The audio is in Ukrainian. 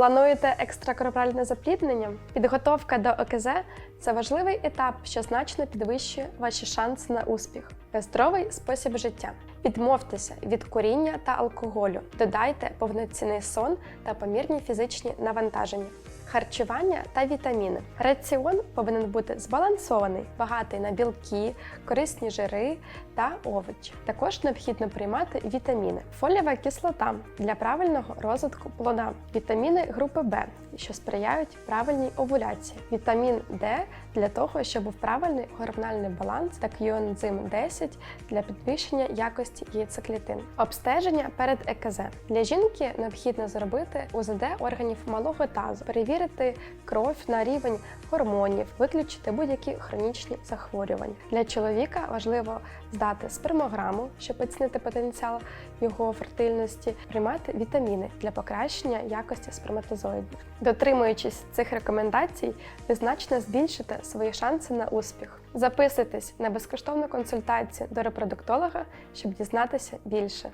Плануєте екстракорпоральне запліднення? Підготовка до ОКЗ це важливий етап, що значно підвищує ваші шанси на успіх. Здоровий спосіб життя. Відмовтеся від куріння та алкоголю, додайте повноцінний сон та помірні фізичні навантаження. Харчування та вітаміни. Раціон повинен бути збалансований, багатий на білки, корисні жири та овочі. Також необхідно приймати вітаміни, фолієва кислота для правильного розвитку плода, вітаміни групи Б, що сприяють правильній овуляції, вітамін Д для того, щоб був правильний гормональний баланс та кіоензим 10 для підвищення якості яйцеклітин. Обстеження перед ЕКЗ. Для жінки необхідно зробити УЗД органів малого тазу, перевірити кров на рівень гормонів, виключити будь-які хронічні захворювання. Для чоловіка важливо здати спермограму, щоб оцінити потенціал його фертильності, приймати вітаміни для покращення якості сперматозоїдів. Дотримуючись цих рекомендацій, ви значно збільшите свої шанси на успіх. Записуйтесь на безкоштовну консультацію до репродуктолога, щоб дізнатися більше.